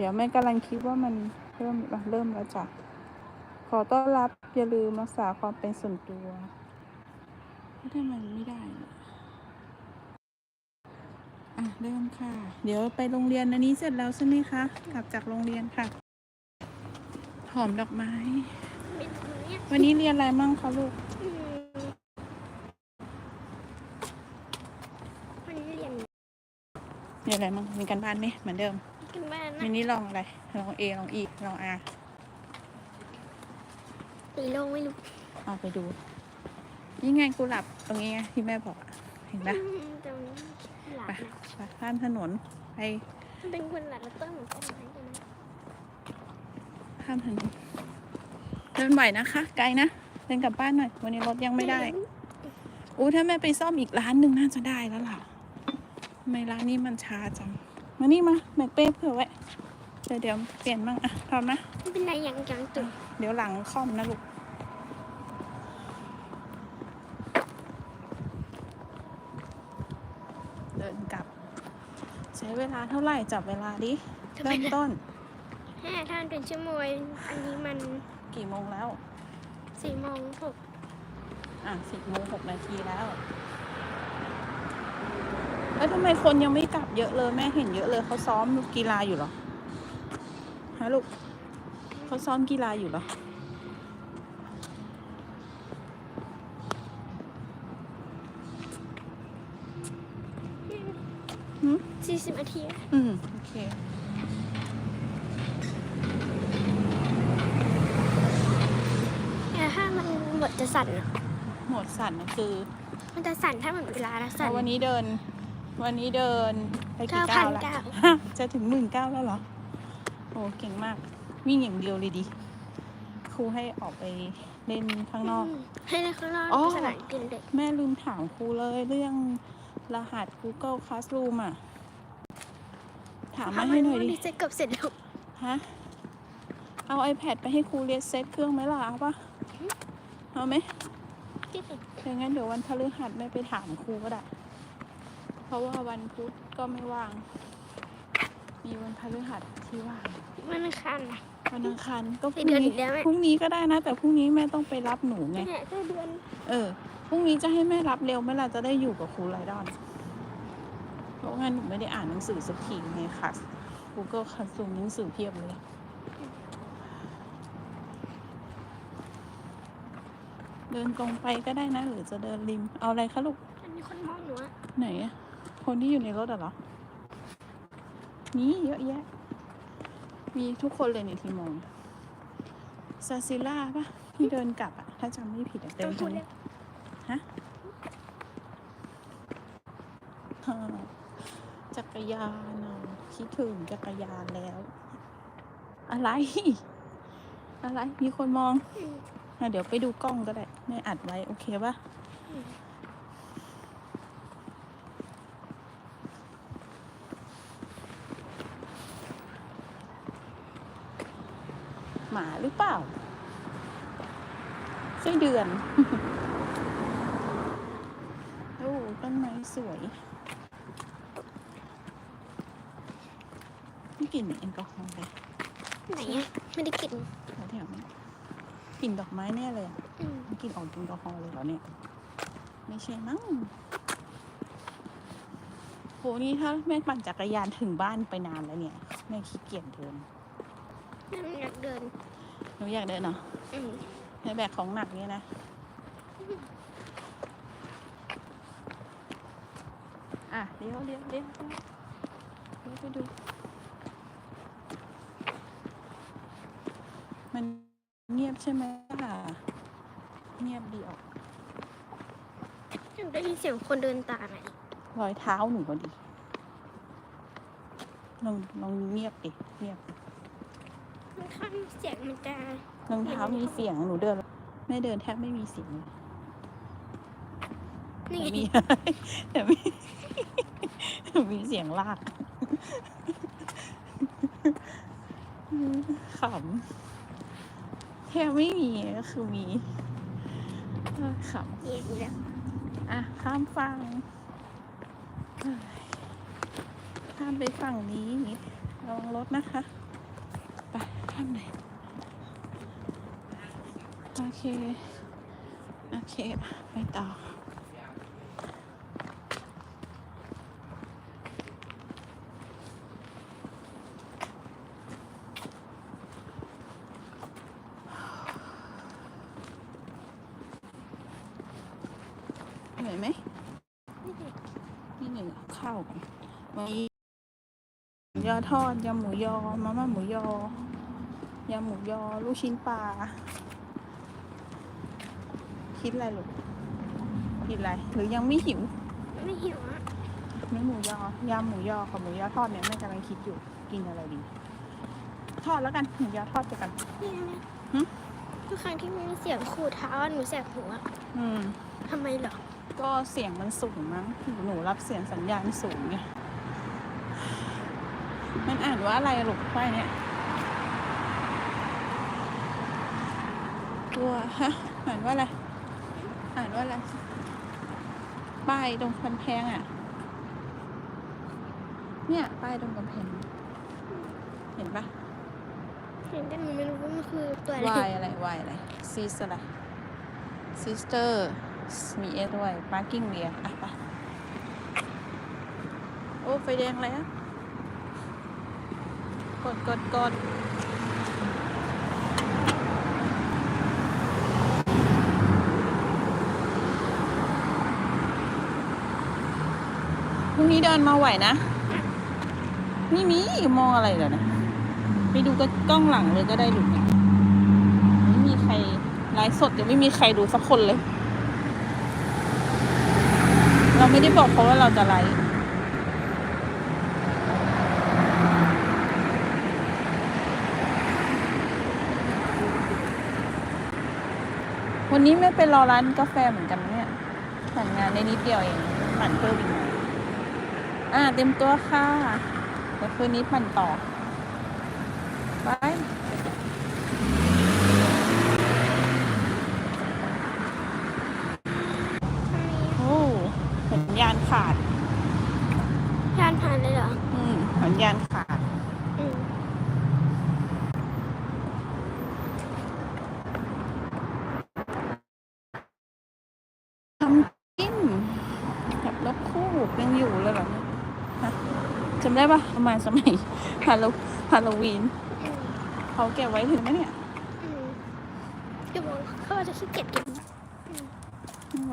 เดี๋ยวแม่กำลังคิดว่ามันเริ่มเริ่มแล้วจ้ะ ขอต้อนรับอย่าลืมรักษาความเป็นส่วนตัวแล้วทำไมไม่ได้เนี่ยอะเริ่มค่ะ เดี๋ยวไปโรงเรียนอันนี้เสร็จแล้วใช่ไหมคะ กลับจากโรงเรียนค่ะ หอมดอกไม้เป็นตรงเนี้ยวันนี้เรียนอะไรมั่งคะลูกอืมวันนี้เรียนเรียนอะไรมั่งมีการบ้านไหมเหมือนเดิม กันบ้านวันะนนี้ลองอะไรลองเอลองอีลองอาตีโลงไม่รู้เอาไปดูนี่ไงกูหลับตรงนี้ไงที่แม่บอกอะเห็นปะอืมตรงนี้หลับไปนะไปข้ามถนนไปมันเป็นคนหลับแล้วต้นเหมือนต้นไม้เลยนะข้ามถนนเดินไหวนะคะ ไกลนะเดินกลับบ้านหน่อย วันนี้รถยังไม่ได้ อู้ถ้าแม่ไปซ่อมอีกร้านหนึ่งน่าจะได้แล้วล่ะทำไมร้านนี้มันช้าจัง มานี่มาแบกเป้เผื่อไว้ เดี๋ยวเดี๋ยวเปลี่ยนบ้างอะพร้อมนะ ไม่เป็นไรยังยังตุกเดี๋ยวหลังคอมนะลูก เดินกลับ ใช้เวลาเท่าไหร่จับเวลาดิ เริ่มต้นห้าท่านเป็นชั่วโมงอันนี้มันกี่โมงแล้วสี่โมงหกอะสิบโมงหกนาทีแล้ว แล้วทำไมคนยังไม่กลับเยอะเลย แม่เห็นเยอะเลยเขาซ้อมกีฬาอยู่เหรอฮะลูกเขาซ้อมกีฬาอยู่เหรอหืมสี่สิบนาที อืม โอเคแต่ถ้ามันหมดจะสั่นอะหมดสั่นนะคือ มันจะสั่นถ้าหมดเวลาแล้วเพสั่นราะวันนี้เดิน วันนี้เดินไปกี่เก้าพัก้าวนแล้วเก้าฮะจะถึงหมื่นเก้าแล้วเหรอ โอ้เก่งมาก วิ่งอย่างเดียวเลยดิ ครูให้ออกไปเล่นข้างนอกมให้ในข้างนอกอ๋อสนามกินเด็ก แม่ลืมถามครูเลยเรื่องรหัส Google Classroom อะ ถามมาให้หน่อยดิดีเซ็ตเกือบเสร็จแล้ว ฮะ เอา iPad ไปให้ครูเรียนเซตเครื่องไหมล่ะเอาปะเอาไหมที่สุดอย่างงั้นเดี๋ยววันพฤหัสแม่ไปถามครูก็ได้ เพราะว่าวันพุธก็ไม่ว่าง มีวันพฤหัสที่ว่าง มันอังคันอะวันอังคารก็พรุ่งไปเดือนนี้อีกแล้วไหมพรุ่งนี้ก็ได้นะ แต่พรุ่งนี้แม่ต้องไปรับหนูไง เนี่ยก็เดือนเออ พรุ่งนี้จะให้แม่รับเร็วไหมล่ะจะได้อยู่กับครูไรดอน เพราะงั้นหนูไม่ได้อ่านหนังสือสักทีในคลาส Google Classroom หนังสือเพียบเลย เดินตรงไปก็ได้นะ หรือจะเดินริม เอาอะไรคะลูกอันนี้คนมองหนูอะไหนอะ คนที่อยู่ในรถอะเหรอ นี่เยอะแยะ มีทุกคนเลยในที่มองซาซิล่าปะที่เดินกลับอะถ้าจำไม่ผิดอะเดิต้อนงทาพูงดนี้เลยฮะอ่าจักรยานอะคิดถึงจักรยานแล้ว อะไร อะไร มีคนมองอืมอะเดี๋ยวไปดูกล้องก็ได้แม่อัดไว้ โอเคปะ หมาหรือเปล่าไส้เดือน โอ้ต้นไม้สวยไม่กลิ่นแอลกอฮอล์เลยไหนอะไม่ได้กินแถวๆนี้กลิ่นดอกไม้แน่เลยอะอืมมันกลิ่นออกแอลกอฮอล์เลยเหรอเนี่ย ไม่ใช่มั้งโหนี่ถ้าแม่ปั่นจักรยานถึงบ้านไปนานแล้วเนี่ย แม่ขี้เกียจเดินนั่น อยากเดินหนูอยากเดินเหรออืมในแบกของหนักเนี่ยนะ อะเดี๋ยวเดี๋ยวเดี๋ยวเดี๋ยวเดี๋ยวไปดู มันเงียบใช่ไหมล่ะ เงียบดีออกยังได้ยินเสียงคนเดินตามอะอีกรอยเท้าหนูก็ดี ลองลองเงียบดิเงียบดิ มันข้างเสียงมันจะรองเท้ามีเสียงหนูเดิน ไม่เดินแทบไม่มีเสียงเลยนี่แต่ไงมีแต่มีมีเสียงลากขำแทบไม่มีก็คือมีเออขเอียงอีกแล้วำอะข้ามฝั่งเฮ้ยข้ามไปฝั่งนี้ระวังรถนะคะ อข้ามไหน โอเค โอเค ไปต่อเหนื่อยไหมนี่เหนึ่งข้าวกันมียอทอดยำหมูยอมาม่าหมูยอ ยำหมูยอ ลูกชิ้นปลา คิดอะไรลูกคิดอะไร หรือยังไม่หิวไม่หิวอะเนื้อหมูยอยำหมูยอกับหมูยอทอดเนี่ยแม่กำลังคิดอยู่ กินอะไรดี ทอดแล้วกัน หมูยอทอดไปกันนี่นะหึทุกครั้งที่มีเสียงขูดเท้าหนูแสบหัวอืม ทำไมเหรอ ก็เสียงมันสูงมั้ง หนูรับเสียงสัญญาณสูงไง มันอ่านว่าอะไรอะลูกป้ายเนี้ย ตัวฮะอ่านว่าอะไรอ่านว่าอะไรป้ายตรงกำแพงอะ เนี่ยป้ายตรงกำแพง เห็นปะเห็นแต่หนูไม่รู้ว่ามันคือตัวอะไรวายอะไรวายอะไรซีสอะไร sister มีเอด้วย parking เรียอะไปโอ้ไฟแดงแล้วกดกดกด พรุ่งนี้เดินมาไหวนะนี่มีมองอะไรเหรอนะไปดูกกล้องหลังเลยก็ได้หรือเนี่ยไม่มีใครไลฟ์สดยังไม่มีใครดูสักคนเลย เราไม่ได้บอกเขาว่าเราจะไลฟ์วันนี้ไม่ไปรอร้านกาแฟเหมือนกันเนี่ยผ่านงานได้นิดเดียวเองปั่นเพิ่มอีกหน่อย อ่าเต็มตัวค่ะเดี๋ยวคืนนี้ปั่นต่อไปโอ้สัญญาณขาดทานผ่านเลยเหรอ อืมสัญญาณขาด อืม ทำจิ้มกับรถคู่ยังอยู่เลยเหรอเนี่ยฮะ จำได้ปะประมาณสมัยฮาโลฮาโลวีนเขาเก็บไว้ถึงไหมเนี่ย เดี๋ยวเขาอาจจะขี้เกียจเก็บ